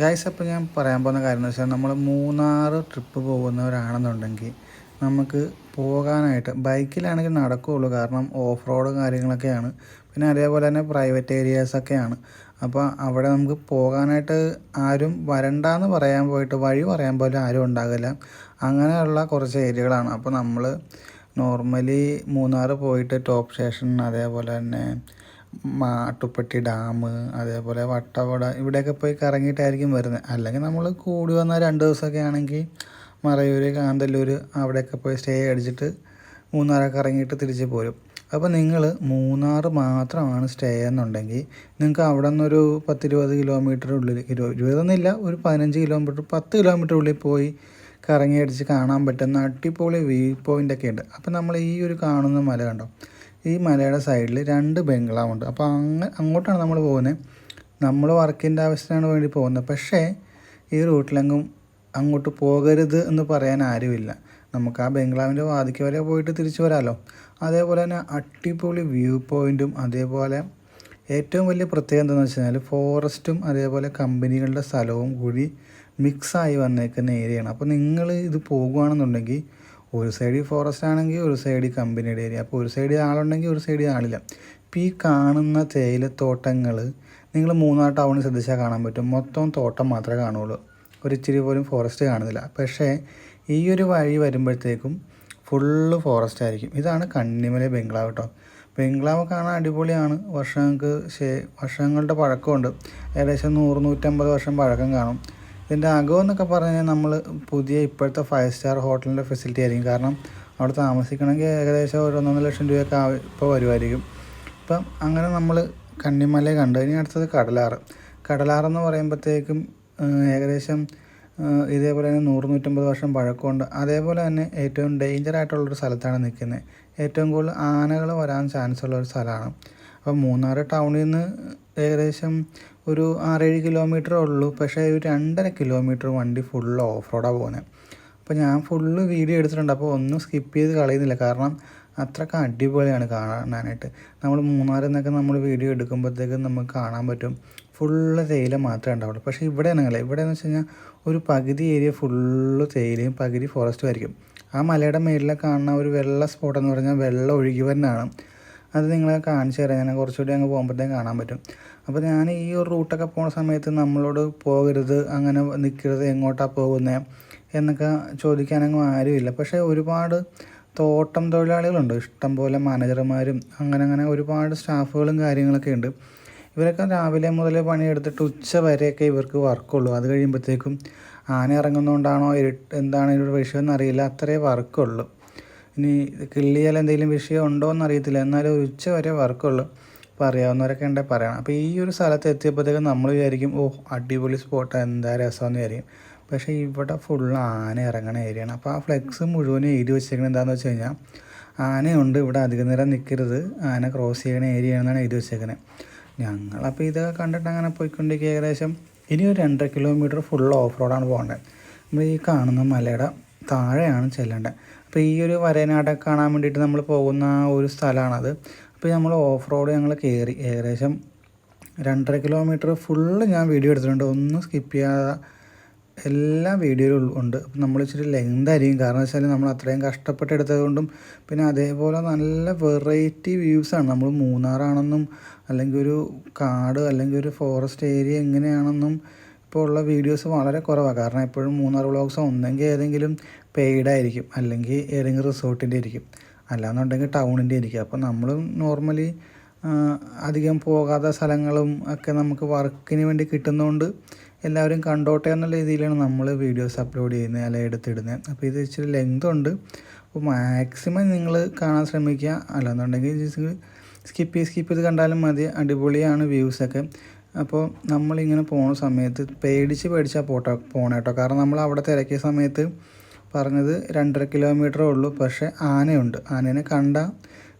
Guys അപ്പോൾ ഞാൻ പറയാൻ പോകുന്ന കാര്യം എന്ന് വെച്ചാൽ നമ്മൾ മൂന്നാർ ട്രിപ്പ് പോകുന്നവരാണെന്നുണ്ടെങ്കിൽ നമുക്ക് പോകാനായിട്ട് ബൈക്കിലാണെങ്കിൽ നടക്കുകയുള്ളൂ കാരണം ഓഫ് റോഡ് കാര്യങ്ങളൊക്കെയാണ്. പിന്നെ അതേപോലെ തന്നെ പ്രൈവറ്റ് ഏരിയാസൊക്കെയാണ് അപ്പോൾ അവിടെ നമുക്ക് പോകാനായിട്ട് ആരും വരണ്ടെന്ന് പറയാൻ പോയിട്ട് വഴി പറയാൻ പോലും ആരും ഉണ്ടാകില്ല. അങ്ങനെയുള്ള കുറച്ച് ഏരിയകളാണ്. അപ്പോൾ നമ്മൾ നോർമലി മൂന്നാർ പോയിട്ട് ടോപ്പ് സ്റ്റേഷൻ അതേപോലെ തന്നെ മാട്ടുപ്പെട്ടി ഡാം അതേപോലെ വട്ടവട ഇവിടെയൊക്കെ പോയി കറങ്ങിയിട്ടായിരിക്കും വരുന്നത്. അല്ലെങ്കിൽ നമ്മൾ കൂടി വന്ന രണ്ട് ദിവസമൊക്കെ ആണെങ്കിൽ മറയൂർ കാന്തല്ലൂർ അവിടെയൊക്കെ പോയി സ്റ്റേ അടിച്ചിട്ട് മൂന്നാറൊക്കെ ഇറങ്ങിയിട്ട് തിരിച്ച് പോരും. അപ്പോൾ നിങ്ങൾ മൂന്നാർ മാത്രമാണ് സ്റ്റേ എന്നുണ്ടെങ്കിൽ നിങ്ങൾക്ക് അവിടെ നിന്നൊരു പത്തിരുപത് കിലോമീറ്റർ ഉള്ളിൽ ഇരുപത് ഇരുപതൊന്നുമില്ല ഒരു പതിനഞ്ച് കിലോമീറ്റർ പത്ത് കിലോമീറ്റർ ഉള്ളിൽ പോയി കറങ്ങി അടിച്ച് കാണാൻ പറ്റുന്ന അടിപൊളി വ്യൂ പോയിന്റ് ഒക്കെ ഉണ്ട്. അപ്പോൾ നമ്മൾ ഈ ഒരു കാണുന്ന മല കണ്ടോ? ഈ മലയുടെ സൈഡിൽ രണ്ട് ബംഗ്ലാവുണ്ട് അപ്പോൾ അങ്ങ് അങ്ങോട്ടാണ് നമ്മൾ പോകുന്നത് നമ്മൾ വർക്കിന്റെ ആവശ്യത്തിനാണ് വേണ്ടി പോകുന്നത് പക്ഷേ ഈ റൂട്ടിലെങ്ങും അങ്ങോട്ട് പോകരുത് എന്ന് പറയാൻ ആരുമില്ല. നമുക്ക് ആ ബംഗ്ലാവിന്റെ വാതിക്ക് വരെ പോയിട്ട് തിരിച്ചു വരാമല്ലോ അതേപോലെ തന്നെ അടിപൊളി വ്യൂ പോയിന്റും അതേപോലെ ഏറ്റവും വലിയ പ്രത്യേകത എന്താണെന്ന് വെച്ച് കഴിഞ്ഞാൽ ഫോറസ്റ്റും അതേപോലെ കമ്പനികളുടെ സ്ഥലവും കൂടി മിക്സായി വന്നേക്കുന്ന ഏരിയയാണ് അപ്പോൾ നിങ്ങൾ ഇത് പോകുകയാണെന്നുണ്ടെങ്കിൽ ഒരു സൈഡിൽ ഫോറസ്റ്റ് ആണെങ്കിൽ ഒരു സൈഡിൽ കമ്പനിയുടെ ഏരിയ അപ്പോൾ ഒരു സൈഡിൽ ആളുണ്ടെങ്കിൽ ഒരു സൈഡിൽ ആളില്ല. ഇപ്പോൾ ഈ കാണുന്ന തേയിലത്തോട്ടങ്ങൾ നിങ്ങൾ മൂന്നാർ ടൗണിൽ ശ്രദ്ധിച്ചാൽ കാണാൻ പറ്റും. മൊത്തം തോട്ടം മാത്രമേ കാണുള്ളൂ ഒരു ഇച്ചിരി പോലും ഫോറസ്റ്റ് കാണുന്നില്ല. പക്ഷേ ഈ ഒരു വഴി വരുമ്പോഴത്തേക്കും ഫുള്ള് ഫോറസ്റ്റ് ആയിരിക്കും. ഇതാണ് കണ്ണിമല ബംഗ്ലാവ് കേട്ടോ ബംഗ്ലാവ് കാണാൻ അടിപൊളിയാണ്. വർഷങ്ങൾക്ക് ശേ വർഷങ്ങളുടെ പഴക്കമുണ്ട്. ഏകദേശം നൂറ് നൂറ്റമ്പത് വർഷം പഴക്കം കാണും. ഇതിന്റെ അകം എന്നൊക്കെ പറഞ്ഞാൽ നമ്മൾ പുതിയ ഇപ്പോഴത്തെ ഫൈവ് സ്റ്റാർ ഹോട്ടലിന്റെ ഫെസിലിറ്റി ആയിരിക്കും. കാരണം അവിടെ താമസിക്കണമെങ്കിൽ ഏകദേശം ഒരു ഒന്നൊന്നര ലക്ഷം രൂപയൊക്കെ ഇപ്പോൾ വരുമായിരിക്കും ഇപ്പം അങ്ങനെ നമ്മൾ കണ്ണിമലയെ കണ്ടു. ഇനി അടുത്തത് കടലാറ്. കടലാറെന്ന് പറയുമ്പോഴത്തേക്കും ഏകദേശം ഇതേപോലെ തന്നെ നൂറ് നൂറ്റമ്പത് വർഷം പഴക്കമുണ്ട്. അതേപോലെ തന്നെ ഏറ്റവും ഡേഞ്ചർ ആയിട്ടുള്ളൊരു സ്ഥലത്താണ് നിൽക്കുന്നത് ഏറ്റവും കൂടുതൽ ആനകൾ വരാൻ ചാൻസ് ഉള്ള ഒരു സ്ഥലമാണ്. അപ്പം മൂന്നാർ ടൗണിൽ നിന്ന് ഏകദേശം ഒരു ആറേഴ് കിലോമീറ്ററേ ഉള്ളൂ. പക്ഷേ ഒരു രണ്ടര കിലോമീറ്റർ വണ്ടി ഫുൾ ഓഫ് റോഡാണ് പോകുന്നത് അപ്പോൾ ഞാൻ ഫുള്ള് വീഡിയോ എടുത്തിട്ടുണ്ട്. അപ്പോൾ ഒന്നും സ്കിപ്പ് ചെയ്ത് കളയുന്നില്ല. കാരണം അത്രയ്ക്ക് അടിപൊളിയാണ് കാണാനായിട്ട്. നമ്മൾ മൂന്നാറിൽ നിന്നൊക്കെ നമ്മൾ വീഡിയോ എടുക്കുമ്പോഴത്തേക്കും നമുക്ക് കാണാൻ പറ്റും. ഫുള്ള് തേയില മാത്രമേ ഉണ്ടാവുള്ളൂ. പക്ഷേ ഇവിടെ ആണെങ്കിൽ ഇവിടെ എന്ന് വെച്ച് കഴിഞ്ഞാൽ ഒരു പകുതി ഏരിയ ഫുള്ള് തേയിലയും പകുതി ഫോറസ്റ്റും ആയിരിക്കും. ആ മലയുടെ മേലിലെ കാണുന്ന ഒരു വെള്ള സ്പോട്ട് എന്ന് പറഞ്ഞാൽ വെള്ളം ഒഴുകി വരുന്നതാണ്. അത് നിങ്ങളെ കാണിച്ചു തരാം. ഞാൻ കുറച്ചുകൂടി അങ്ങ് പോകുമ്പോഴത്തേക്കും കാണാൻ പറ്റും. അപ്പോൾ ഞാൻ ഈ ഒരു റൂട്ടൊക്കെ പോകുന്ന സമയത്ത് നമ്മളോട് പോകരുത് അങ്ങനെ നിൽക്കരുത് എങ്ങോട്ടാണ് പോകുന്നത് എന്നൊക്കെ ചോദിക്കാനൊന്നും ആരുമില്ല. പക്ഷേ ഒരുപാട് തോട്ടം തൊഴിലാളികളുണ്ട്. ഇഷ്ടംപോലെ മാനേജർമാരും അങ്ങനെ അങ്ങനെ ഒരുപാട് സ്റ്റാഫുകളും കാര്യങ്ങളൊക്കെ ഉണ്ട്. ഇവരൊക്കെ രാവിലെ മുതൽ പണിയെടുത്തിട്ട് ഉച്ച വരെയൊക്കെ ഇവർക്ക് വർക്കുള്ളൂ. അത് കഴിയുമ്പോഴത്തേക്കും ആന ഇറങ്ങുന്നതുകൊണ്ടാണോ ഇരുട്ട് എന്താണ് ഇതിന്റെ വിഷയം എന്നറിയില്ല. അത്രേ വർക്കുള്ളൂ. ഇനി കിള്ളിയാൽ എന്തെങ്കിലും വിഷയം ഉണ്ടോ എന്നറിയത്തില്ല എന്നാലും ഒരു ഉച്ച വരെ വർക്കുള്ളൂ. അപ്പോൾ അറിയാവുന്നവരൊക്കെ ഉണ്ടെങ്കിൽ പറയണം. അപ്പോൾ ഈ ഒരു സ്ഥലത്ത് എത്തിയപ്പോഴത്തേക്കും നമ്മൾ വിചാരിക്കും ഓ അടിപൊളി സ്പോട്ട് എന്താ രസമെന്ന് വിചാരിക്കും. പക്ഷേ ഇവിടെ ഫുൾ ആന ഇറങ്ങണ ഏരിയയാണ് അപ്പോൾ ആ ഫ്ലെക്സ് മുഴുവൻ എഴുതി വെച്ചേക്കുന്നത് എന്താണെന്ന് വെച്ച് കഴിഞ്ഞാൽ ആനയുണ്ട് ഇവിടെ അധിക നേരം നിൽക്കരുത് ആന ക്രോസ് ചെയ്യണ ഏരിയ ആണെന്നാണ് എഴുതി വെച്ചേക്കുന്നത് ഞങ്ങളപ്പോൾ ഇതൊക്കെ കണ്ടിട്ട് അങ്ങനെ പോയിക്കൊണ്ടിരിക്കുക ഏകദേശം. ഇനി ഒരു രണ്ടര കിലോമീറ്റർ ഫുൾ ഓഫ് റോഡാണ് പോകേണ്ടത് നമ്മൾ ഈ കാണുന്ന മലയുടെ താഴെയാണ് ചെല്ലേണ്ടത് അപ്പോൾ ഈ ഒരു വരനാട് കാണാൻ വേണ്ടിയിട്ട് നമ്മൾ പോകുന്ന ഒരു സ്ഥലമാണത്. അപ്പോൾ നമ്മൾ ഓഫ് റോഡ് ഞങ്ങൾ കയറി. ഏകദേശം രണ്ടര കിലോമീറ്റർ ഫുള്ള് ഞാൻ വീഡിയോ എടുത്തിട്ടുണ്ട്. ഒന്നും സ്കിപ്പ് ചെയ്യാതെ എല്ലാ വീഡിയോയിലും ഉണ്ട്. അപ്പം നമ്മൾ ഇച്ചിരി ലെങ്ത് ആയിരിക്കും. കാരണം വെച്ചാൽ നമ്മൾ അത്രയും കഷ്ടപ്പെട്ട് എടുത്തതുകൊണ്ടും പിന്നെ അതേപോലെ നല്ല വെറൈറ്റി വ്യൂസാണ് നമ്മൾ മൂന്നാറാണെന്നും അല്ലെങ്കിൽ ഒരു കാട് അല്ലെങ്കിൽ ഒരു ഫോറസ്റ്റ് ഏരിയ എങ്ങനെയാണെന്നും ഇപ്പോൾ ഉള്ള വീഡിയോസ് വളരെ കുറവാണ് കാരണം എപ്പോഴും മൂന്നാർ വ്ളോഗ്സ് ഒന്നെങ്കിൽ ഏതെങ്കിലും പെയ്ഡ് ആയിരിക്കും. അല്ലെങ്കിൽ ഏതെങ്കിലും റിസോർട്ടിന്റെ ആയിരിക്കും. അല്ലാന്നുണ്ടെങ്കിൽ ടൗണിന്റെ ആയിരിക്കും. അപ്പോൾ നമ്മളും നോർമലി അധികം പോകാത്ത സ്ഥലങ്ങളും ഒക്കെ നമുക്ക് വർക്കിന് വേണ്ടി കിട്ടുന്നതുകൊണ്ട് എല്ലാവരും കണ്ടോട്ടെ എന്നുള്ള രീതിയിലാണ് നമ്മൾ വീഡിയോസ് അപ്ലോഡ് ചെയ്യുന്നത് അല്ലെങ്കിൽ എടുത്തിടുന്നത് അപ്പോൾ ഇത് ഇച്ചിരി ലെങ്ത് ഉണ്ട്. അപ്പോൾ മാക്സിമം നിങ്ങൾ കാണാൻ ശ്രമിക്കുക. അല്ലാന്നുണ്ടെങ്കിൽ സ്കിപ്പ് ചെയ്ത് സ്കിപ്പ് ചെയ്ത് കണ്ടാലും മതി. അടിപൊളിയാണ് വ്യൂസൊക്കെ അപ്പോൾ നമ്മളിങ്ങനെ പോണ സമയത്ത് പേടിച്ച് പേടിച്ചാൽ പോട്ടെ പോണേ കേട്ടോ കാരണം നമ്മൾ അവിടെ തിരക്കിയ സമയത്ത് പറഞ്ഞത് രണ്ടര കിലോമീറ്ററേ ഉള്ളൂ പക്ഷേ ആനയുണ്ട്. ആനേനെ കണ്ട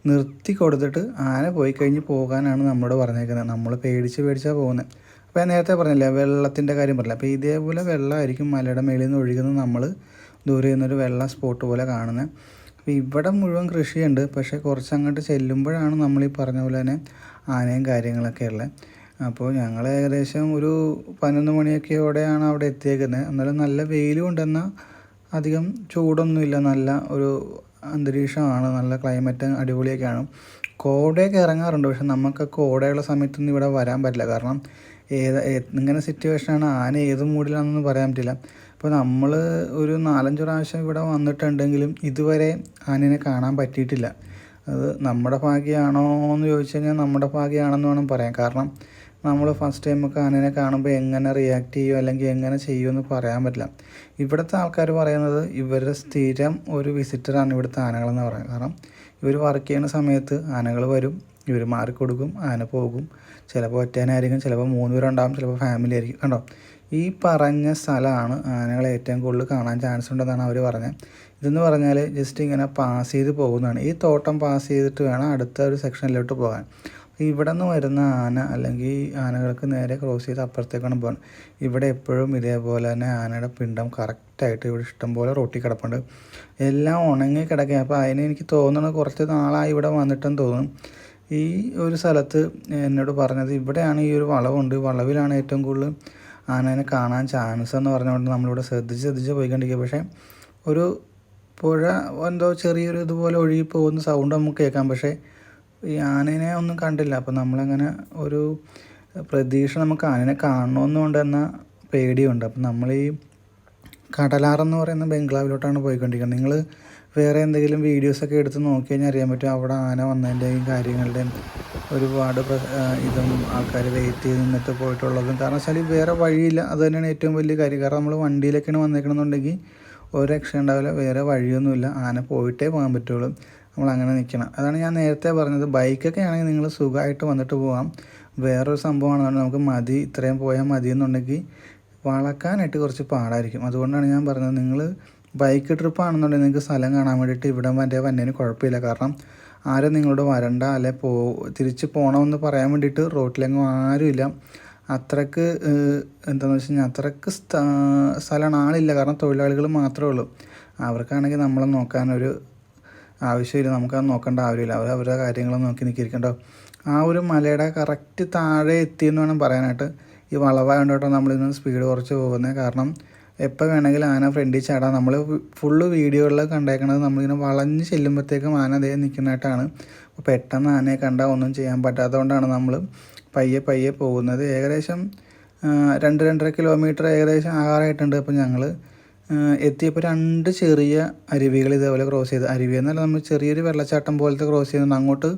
നിർത്തി കൊടുത്തിട്ട് ആന പോയി കഴിഞ്ഞ് പോകാനാണ് നമ്മളോട് പറഞ്ഞേക്കുന്നത്. നമ്മൾ പേടിച്ച് പേടിച്ചാൽ പോകുന്നത് അപ്പോൾ ഞാൻ നേരത്തെ പറഞ്ഞില്ലേ വെള്ളത്തിന്റെ കാര്യം പറഞ്ഞില്ല? അപ്പോൾ ഇതേപോലെ വെള്ളമായിരിക്കും മലയുടെ മേളിൽ നിന്ന് ഒഴുകുന്നത് നമ്മൾ ദൂരെ നിന്നൊരു വെള്ള സ്പോട്ട് പോലെ കാണുന്നത് അപ്പോൾ ഇവിടെ മുഴുവൻ കൃഷിയുണ്ട് പക്ഷേ കുറച്ച് അങ്ങോട്ട് ചെല്ലുമ്പോഴാണ് നമ്മൾ ഈ പറഞ്ഞ പോലെ തന്നെ ആനയും കാര്യങ്ങളൊക്കെ ഉള്ളത് അപ്പോൾ ഞങ്ങൾ ഏകദേശം ഒരു പതിനൊന്ന് മണിയൊക്കെയോടെയാണ് അവിടെ എത്തിയേക്കുന്നത്. എന്നാലും നല്ല വെയിലും ഉണ്ടെന്നാൽ അധികം ചൂടൊന്നുമില്ല. നല്ല ഒരു അന്തരീക്ഷമാണ്. നല്ല ക്ലൈമറ്റ് അടിപൊളിയൊക്കെയാണ് കോടയൊക്കെ ഇറങ്ങാറുണ്ട്. പക്ഷെ നമുക്ക് കോടയുള്ള സമയത്തൊന്നും ഇവിടെ വരാൻ പറ്റില്ല. കാരണം ഏത് ഇങ്ങനെ സിറ്റുവേഷനാണ് ആന ഏത് മൂഡിലാണെന്നൊന്നും പറയാൻ പറ്റില്ല. അപ്പോൾ നമ്മൾ ഒരു നാലഞ്ച് പ്രാവശ്യം ഇവിടെ വന്നിട്ടുണ്ടെങ്കിലും ഇതുവരെ ആനയെ കാണാൻ പറ്റിയിട്ടില്ല. അത് നമ്മുടെ ഭാഗ്യമാണോ എന്ന് ചോദിച്ചു കഴിഞ്ഞാൽ നമ്മുടെ ഭാഗ്യമാണെന്ന് വേണം പറയാൻ. കാരണം നമ്മൾ ഫസ്റ്റ് ടൈം ഒക്കെ ആനേനെ കാണുമ്പോൾ എങ്ങനെ റിയാക്ട് ചെയ്യും അല്ലെങ്കിൽ എങ്ങനെ ചെയ്യുമെന്ന് പറയാൻ പറ്റില്ല. ഇവിടുത്തെ ആൾക്കാർ പറയുന്നത് ഇവരുടെ സ്ഥിരം ഒരു വിസിറ്ററാണ് ഇവിടുത്തെ ആനകളെന്ന് പറയുന്നത് കാരണം ഇവർ വർക്ക് ചെയ്യുന്ന സമയത്ത് ആനകൾ വരും ഇവർ മാറിക്കൊടുക്കും ആന പോകും. ചിലപ്പോൾ ഒറ്റേനായിരിക്കും ചിലപ്പോൾ മൂന്ന് പേരുണ്ടാകും ചിലപ്പോൾ ഫാമിലി ആയിരിക്കും. കണ്ടോ? ഈ പറഞ്ഞ സ്ഥലമാണ് ആനകളെ ഏറ്റവും കൂടുതൽ കാണാൻ ചാൻസ് ഉണ്ടെന്നാണ് അവർ പറഞ്ഞത്. ഇതെന്ന് പറഞ്ഞാൽ ജസ്റ്റ് ഇങ്ങനെ പാസ് ചെയ്ത് പോകുന്നതാണ്. ഈ തോട്ടം പാസ് ചെയ്തിട്ട് വേണം അടുത്ത ഒരു സെക്ഷനിലോട്ട് പോകാൻ. ഇവിടെ നിന്ന് വരുന്ന ആന അല്ലെങ്കിൽ ആനകൾക്ക് നേരെ ക്രോസ് ചെയ്ത് അപ്പുറത്തേക്കാണ് പോകാൻ. ഇവിടെ എപ്പോഴും ഇതേപോലെ തന്നെ ആനയുടെ പിണ്ടം കറക്റ്റായിട്ട് ഇവിടെ ഇഷ്ടംപോലെ റോട്ടി കിടപ്പുണ്ട്. എല്ലാം ഉണങ്ങി കിടക്കുക അപ്പോൾ അതിന് എനിക്ക് തോന്നുന്നത് കുറച്ച് നാളായി ഇവിടെ വന്നിട്ടെന്ന് തോന്നും ഈ ഒരു സ്ഥലത്ത് എന്നോട് പറഞ്ഞത് ഇവിടെയാണ് ഈ ഒരു വളവുണ്ട്. വളവിലാണ് ഏറ്റവും കൂടുതൽ ആനേനെ കാണാൻ ചാൻസ് എന്ന് പറഞ്ഞുകൊണ്ട് നമ്മളിവിടെ ശ്രദ്ധിച്ച് ശ്രദ്ധിച്ച് പോയിക്കൊണ്ടിരിക്കുക പക്ഷേ ഒരു പുഴ എന്തോ ചെറിയൊരു ഇതുപോലെ ഒഴുകി പോകുന്ന സൗണ്ട് നമുക്ക് കേൾക്കാം. പക്ഷേ ഈ ആനേനെ ഒന്നും കണ്ടില്ല. അപ്പം നമ്മളങ്ങനെ ഒരു പ്രതീക്ഷ നമുക്ക് ആനേനെ കാണണമെന്നുകൊണ്ട് എന്ന പേടിയുണ്ട്. അപ്പം നമ്മൾ ഈ കടലാറെന്ന് പറയുന്ന ബംഗ്ലാവിലോട്ടാണ് പോയിക്കൊണ്ടിരിക്കുന്നത്. നിങ്ങൾ വേറെ എന്തെങ്കിലും വീഡിയോസൊക്കെ എടുത്ത് നോക്കി കഴിഞ്ഞാൽ അറിയാൻ പറ്റും അവിടെ ആന വന്നതിന്റെയും കാര്യങ്ങളുടെയും ഒരുപാട് ഇതും ആൾക്കാർ വെയിറ്റ് ചെയ്ത് നിന്നിട്ട് പോയിട്ടുള്ളതും. കാരണം വെച്ചാൽ വേറെ വഴിയില്ല. അത് തന്നെയാണ് ഏറ്റവും വലിയ കാര്യം. കാരണം നമ്മൾ വണ്ടിയിലൊക്കെയാണ് വന്നേക്കണമെന്നുണ്ടെങ്കിൽ ഒരു രക്ഷ ഉണ്ടാവില്ല വേറെ വഴിയൊന്നുമില്ല. ആന പോയിട്ടേ പോകാൻ പറ്റുള്ളൂ. നമ്മൾ അങ്ങനെ നിൽക്കണം. അതാണ് ഞാൻ നേരത്തെ പറഞ്ഞത്. ബൈക്കൊക്കെ ആണെങ്കിൽ നിങ്ങൾ സുഖമായിട്ട് വന്നിട്ട് പോകാം വേറൊരു സംഭവമാണ് നമുക്ക് മതി. ഇത്രയും പോയാൽ മതി എന്നുണ്ടെങ്കിൽ വളക്കാനായിട്ട് കുറച്ച് പാടായിരിക്കും. അതുകൊണ്ടാണ് ഞാൻ പറഞ്ഞത്. നിങ്ങൾ ബൈക്ക് ട്രിപ്പ് ആണെന്നുണ്ടെങ്കിൽ നിങ്ങൾക്ക് സ്ഥലം കാണാൻ വേണ്ടിയിട്ട് ഇവിടെ വരെ വന്നതിന് കുഴപ്പമില്ല. കാരണം ആരും നിങ്ങളോട് വരണ്ട. അല്ലെ പോ തിരിച്ച് പോകണമെന്ന് പറയാൻ വേണ്ടിയിട്ട് റോട്ടിലെങ്ങും ആരുമില്ല അത്രയ്ക്ക് എന്താണെന്ന് വെച്ച് കഴിഞ്ഞാൽ അത്രയ്ക്ക് സ്ഥ- സ്ഥലമാണ് ആളില്ല. കാരണം തൊഴിലാളികൾ മാത്രമേ ഉള്ളൂ. അവർക്കാണെങ്കിൽ നമ്മളെ നോക്കാനൊരു ആവശ്യമില്ല നമുക്കത് നോക്കേണ്ട ആവശ്യമില്ല. അവർ അവരുടെ കാര്യങ്ങൾ നോക്കി നിൽക്കിയിരിക്കേണ്ട? ആ ഒരു മലയുടെ കറക്റ്റ് താഴെ എത്തിയെന്ന് വേണം പറയാനായിട്ട്. ഈ വളവായതുകൊണ്ടാണ് നമ്മളിന്ന് സ്പീഡ് കുറച്ച് പോകുന്നത് കാരണം എപ്പോൾ വേണമെങ്കിലും ആന ഫ്രണ്ടിൽ ചാടാം. നമ്മൾ ഫുള്ള് വീഡിയോകളിൽ കണ്ടേക്കണത് നമ്മളിങ്ങനെ വളഞ്ഞ് ചെല്ലുമ്പോഴത്തേക്കും ആന അതേ നിൽക്കുന്നതായിട്ടാണ് അപ്പോൾ പെട്ടെന്ന് ആനയെ കണ്ടാൽ ഒന്നും ചെയ്യാൻ പറ്റാത്തതുകൊണ്ടാണ് നമ്മൾ പയ്യെ പയ്യെ പോകുന്നത്. ഏകദേശം രണ്ട് രണ്ടര കിലോമീറ്റർ ഏകദേശം ആകാറായിട്ടുണ്ട്. അപ്പോൾ ഞങ്ങൾ എത്തിയപ്പോൾ രണ്ട് ചെറിയ അരുവികൾ ഇതേപോലെ ക്രോസ് ചെയ്ത്. അരുവി എന്നല്ല നമ്മൾ ചെറിയൊരു വെള്ളച്ചാട്ടം പോലത്തെ ക്രോസ് ചെയ്യുന്നത് അങ്ങോട്ട്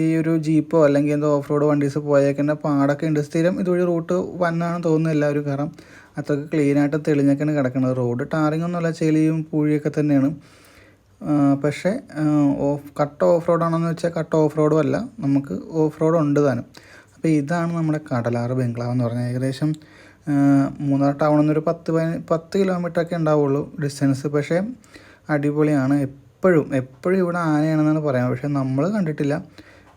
ഈ ഒരു ജീപ്പോ അല്ലെങ്കിൽ എന്തോ ഓഫ് റോഡ് വണ്ടീസ് പോയേക്കുന്ന പാടൊക്കെ ഉണ്ട്. സ്ഥിരം ഇതുവഴി റൂട്ട് വന്നാണ് തോന്നുന്നു എല്ലാവരും. കാരണം അത്രയ്ക്ക് ക്ലീനായിട്ട് തെളിഞ്ഞൊക്കെയാണ് കിടക്കുന്നത് റോഡ് ടാറിംഗ് ഒന്നുമല്ല ചെളിയും പൂഴിയൊക്കെ തന്നെയാണ്. പക്ഷേ ഓഫ് കട്ട് ഓഫ് റോഡാണെന്ന് വെച്ചാൽ കട്ട് ഓഫ് റോഡും അല്ല നമുക്ക് ഓഫ് റോഡ് ഉണ്ട് താനും. അപ്പോൾ ഇതാണ് നമ്മുടെ കടലാറ് ബംഗ്ലാവ് എന്ന് പറഞ്ഞാൽ. ഏകദേശം മൂന്നാർ ടൗണിൽ നിന്നൊരു പത്ത് പത്ത് കിലോമീറ്റർ ഒക്കെ ഉണ്ടാവുള്ളൂ ഡിസ്റ്റൻസ് പക്ഷേ അടിപൊളിയാണ്. എപ്പോഴും എപ്പോഴും ഇവിടെ ആനയാണെന്നാണ് പറയാം പക്ഷേ നമ്മൾ കണ്ടിട്ടില്ല.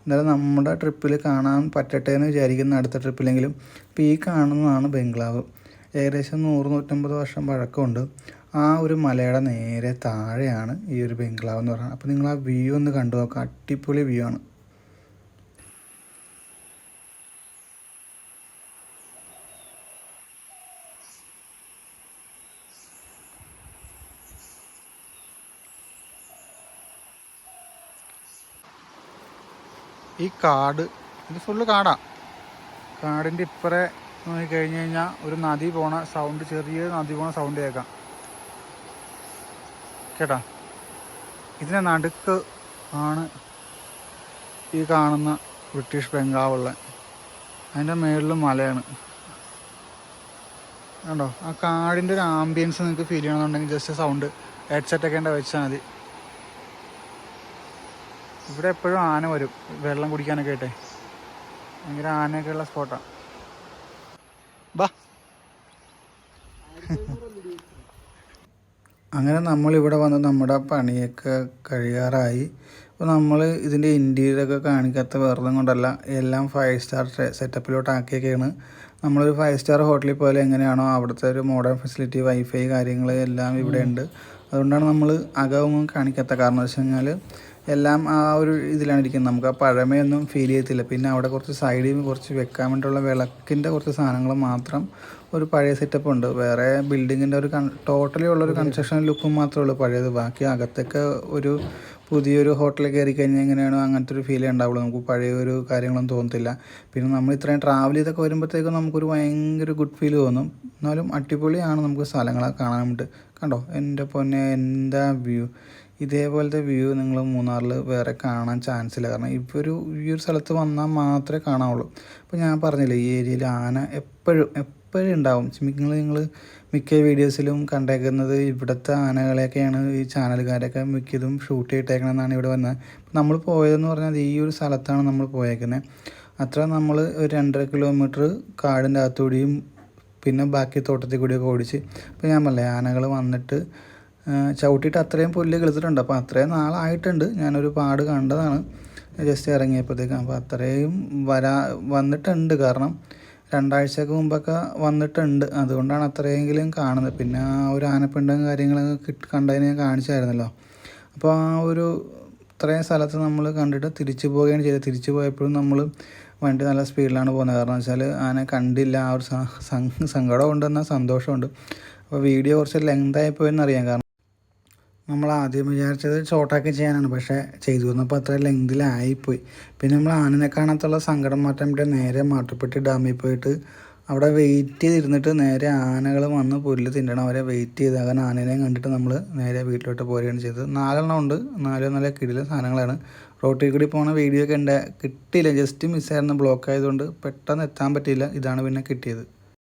എന്തായാലും നമ്മുടെ ട്രിപ്പിൽ കാണാൻ പറ്റട്ടെ എന്ന് വിചാരിക്കുന്ന അടുത്ത ട്രിപ്പിലെങ്കിലും ഇപ്പോൾ ഈ കാണുന്നതാണ് ബംഗ്ലാവ്. ഏകദേശം നൂറ് നൂറ്റമ്പത് വർഷം പഴക്കമുണ്ട്. ആ ഒരു മലയുടെ നേരെ താഴെയാണ് ഈ ഒരു ബംഗ്ലാവ് എന്ന് പറയുന്നത്. അപ്പോൾ നിങ്ങൾ ആ വ്യൂ ഒന്ന് കണ്ടു നോക്കുക അടിപൊളി വ്യൂ ആണ്. ഈ കാട് ഇത് ഫുള്ള് കാടാ. കാടിന്റെ ഇപ്പറെ നോക്കി കഴിഞ്ഞ് കഴിഞ്ഞാൽ ഒരു നദി പോണ സൗണ്ട് ചെറിയ നദി പോണ സൗണ്ട് കേൾക്കാം. കേട്ടാ? ഇതിനെ നടുക്ക് ആണ് ഈ കാണുന്ന ബ്രിട്ടീഷ് ബംഗാവുള്ള അതിന്റെ മേളിൽ മലയാണ്. കണ്ടോ? ആ കാടിന്റെ ഒരു ആംബിയൻസ് നിങ്ങൾക്ക് ഫീൽ ചെയ്യണമെന്നുണ്ടെങ്കിൽ ജസ്റ്റ് സൗണ്ട് ഹെഡ്സെറ്റ് ഒക്കെ ഉണ്ട് വെച്ചാൽ മതി. ഇവിടെ എപ്പോഴും ആന വരും. വെള്ളം കുടിക്കാനൊക്കെ ആയിട്ടെ. ഭയങ്കര ആനയൊക്കെ ഉള്ള സ്പോട്ടാണ് ബാ. അങ്ങനെ നമ്മളിവിടെ വന്ന് നമ്മുടെ പണിയൊക്കെ കഴിയാറായി. അപ്പോൾ നമ്മൾ ഇതിന്റെ ഇന്റീരിയറൊക്കെ കാണിക്കാത്ത വെറുതെ കൊണ്ടല്ല. എല്ലാം ഫൈവ് സ്റ്റാർ സെറ്റപ്പിലോട്ട് ആക്കിയൊക്കെയാണ് നമ്മളൊരു ഫൈവ് സ്റ്റാർ ഹോട്ടലിൽ പോലെ എങ്ങനെയാണോ അവിടുത്തെ ഒരു മോഡേൺ ഫെസിലിറ്റി വൈഫൈ കാര്യങ്ങൾ എല്ലാം ഇവിടെ ഉണ്ട്. അതുകൊണ്ടാണ് നമ്മൾ അകവും കാണിക്കാത്ത കാരണം. എന്ന് വെച്ച് കഴിഞ്ഞാൽ എല്ലാം ആ ഒരു ഇതിലാണ് ഇരിക്കുന്നത്. നമുക്ക് ആ പഴമയൊന്നും ഫീൽ ചെയ്യത്തില്ല. പിന്നെ അവിടെ കുറച്ച് സൈഡിൽ കുറച്ച് വെക്കാൻ വേണ്ടിയുള്ള വിളക്കിന്റെ കുറച്ച് സാധനങ്ങൾ മാത്രം ഒരു പഴയ സെറ്റപ്പ് ഉണ്ട്. വേറെ ബിൽഡിങ്ങിന്റെ ഒരു കൺ ടോട്ടലി ഉള്ളൊരു കൺസ്ട്രക്ഷൻ ലുക്കും മാത്രമേ ഉള്ളൂ പഴയത്. ബാക്കി അകത്തൊക്കെ ഒരു പുതിയൊരു ഹോട്ടലിൽ കയറി കഴിഞ്ഞാൽ എങ്ങനെയാണോ അങ്ങനത്തെ ഒരു ഫീലേ ഉണ്ടാവുള്ളൂ. നമുക്ക് പഴയ ഒരു കാര്യങ്ങളൊന്നും തോന്നത്തില്ല. പിന്നെ നമ്മൾ ഇത്രയും ട്രാവൽ ചെയ്തൊക്കെ വരുമ്പോഴത്തേക്കും നമുക്കൊരു ഭയങ്കര ഗുഡ് ഫീൽ തോന്നും. എന്നാലും അടിപൊളിയാണ് നമുക്ക് സ്ഥലങ്ങളൊക്കെ കാണാൻ വേണ്ടിയിട്ട് കണ്ടോ? എന്റെ പൊന്നെ എന്താ വ്യൂ ഇതേപോലത്തെ വ്യൂ നിങ്ങൾ മൂന്നാറിൽ വേറെ കാണാൻ ചാൻസ് ഇല്ല. കാരണം ഇപ്പോൾ ഒരു ഈ ഒരു സ്ഥലത്ത് വന്നാൽ മാത്രമേ കാണാവുള്ളൂ. അപ്പോൾ ഞാൻ പറഞ്ഞില്ലേ ഈ ഏരിയയിൽ ആന എപ്പോഴും എപ്പോഴും ഉണ്ടാവും. നിങ്ങൾ നിങ്ങൾ മിക്ക വീഡിയോസിലും കണ്ടേക്കുന്നത് ഇവിടുത്തെ ആനകളെയൊക്കെയാണ് ഈ ചാനലുകാരൊക്കെ മിക്കതും ഷൂട്ട് ചെയ്തിട്ടേക്കണമെന്നാണ് ഇവിടെ വന്നത്. നമ്മൾ പോയതെന്ന് പറഞ്ഞാൽ ഈ ഒരു സ്ഥലത്താണ് നമ്മൾ പോയേക്കുന്നത് അത്ര നമ്മൾ ഒരു രണ്ടര കിലോമീറ്റർ കാടിന്റെ അകത്തുകൂടിയും പിന്നെ ബാക്കി തോട്ടത്തിൽ കൂടിയൊക്കെ ഓടിച്ച്. അപ്പോൾ ഞാൻ പറഞ്ഞില്ലേ ആനകൾ വന്നിട്ട് ചവിട്ടിയിട്ട് അത്രയും പുല്ല് കിളിച്ചിട്ടുണ്ട്. അപ്പോൾ അത്രയും നാളായിട്ടുണ്ട്. ഞാനൊരു പാട് കണ്ടതാണ്. ജസ്റ്റ് ഇറങ്ങിയപ്പോഴത്തേക്കും. അപ്പോൾ അത്രയും വരാ വന്നിട്ടുണ്ട്. കാരണം രണ്ടാഴ്ചക്ക് മുമ്പൊക്കെ വന്നിട്ടുണ്ട്. അതുകൊണ്ടാണ് അത്രയെങ്കിലും കാണുന്നത്. പിന്നെ ആ ഒരു ആനപ്പിണ്ടം കാര്യങ്ങളൊക്കെ കിട്ട് കണ്ടതിന് കാണിച്ചായിരുന്നല്ലോ. അപ്പോൾ ആ ഒരു ഇത്രയും സ്ഥലത്ത് നമ്മൾ കണ്ടിട്ട് തിരിച്ചു പോവുകയാണ് ചെയ്തത്. തിരിച്ചു പോയപ്പോഴും നമ്മൾ വണ്ടി നല്ല സ്പീഡിലാണ് പോകുന്നത്. കാരണം വെച്ചാൽ ആന കണ്ടില്ല. ആ ഒരു സങ്കടമുണ്ടെന്ന സന്തോഷമുണ്ട്. അപ്പോൾ വീഡിയോ കുറച്ച് ലെങ്തായി പോയെന്നറിയാം. കാരണം നമ്മൾ ആദ്യം വിചാരിച്ചത് ഷോർട്ടാക്കി ചെയ്യാനാണ്. പക്ഷേ ചെയ്തു വന്നപ്പോൾ അത്ര ലെങ്തിലായിപ്പോയി പിന്നെ നമ്മൾ ആനനെ കാണാത്തുള്ള സങ്കടം മാറ്റാൻ നേരെ മാട്ടുപ്പെട്ടി ഡാമിൽ പോയിട്ട് അവിടെ വെയിറ്റ് ചെയ്തിരുന്നിട്ട് നേരെ ആനകൾ വന്ന് പുല്ല് തിന്നണം. അവരെ വെയിറ്റ് ചെയ്ത്. അങ്ങനെ ആനേനെയും കണ്ടിട്ട് നമ്മൾ നേരെ വീട്ടിലോട്ട് പോരുകയാണ് ചെയ്തത്. നാലെണ്ണം ഉണ്ട്. നാല് നല്ല കിടിലെ സാധനങ്ങളാണ്. റോട്ടിൽ കൂടി പോണ വീഡിയോ ഒക്കെ ഉണ്ട് കിട്ടിയില്ല. ജസ്റ്റ് മിസ്സായിരുന്നു ബ്ലോക്ക് ആയതുകൊണ്ട് പെട്ടെന്ന് എത്താൻ പറ്റിയില്ല. ഇതാണ് പിന്നെ കിട്ടിയത്.